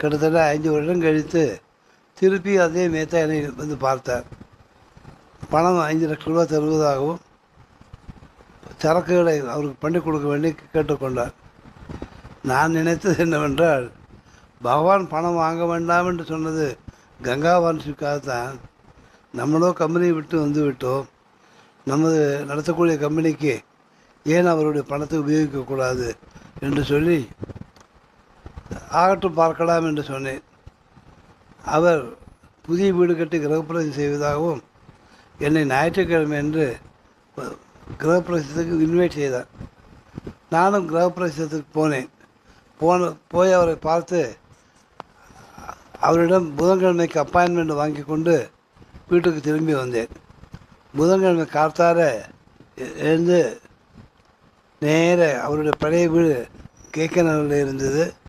கிட்டத்தட்ட ஐந்து வருடம் கழித்து திருப்பி அதே மேத்தா என்னை வந்து பார்த்தார். பணம் ஐந்து லட்ச ரூபா தருவதாகவும் சரக்குகளை அவருக்கு பண்ணி கொடுக்க வேண்டி கேட்டுக்கொண்டார் நான் நினைத்தது என்னவென்றால் பகவான் பணம் வாங்க வேண்டாம் என்று சொன்னது கங்கா வான்சிக்காகத்தான் நம்மளோ கம்பெனியை விட்டு வந்து விட்டோம். நமது நடத்தக்கூடிய கம்பெனிக்கு ஏன் அவருடைய பணத்தை உபயோகிக்கக்கூடாது என்று சொல்லி ஆகட்டும் பார்க்கலாம் என்று சொன்னேன். அவர் புதிய வீடு கட்டி கிரகப்பிரவேசம் செய்வதாகவும் என்னை ஞாயிற்றுக்கிழமை என்று கிரகப்பிரவேசத்துக்கு இன்வைட் செய்தார். நானும் கிரகப்பிரவேசத்துக்கு போனேன். போன போய் அவரை பார்த்து அவரிடம் புதன்கிழமைக்கு அப்பாயின்மெண்ட் வாங்கி கொண்டு வீட்டுக்கு திரும்பி வந்தேன். புதன்கிழமை கார்த்தார எழுந்து நேர அவருடைய பழைய வீடு கேக்கனரில் இருந்தது.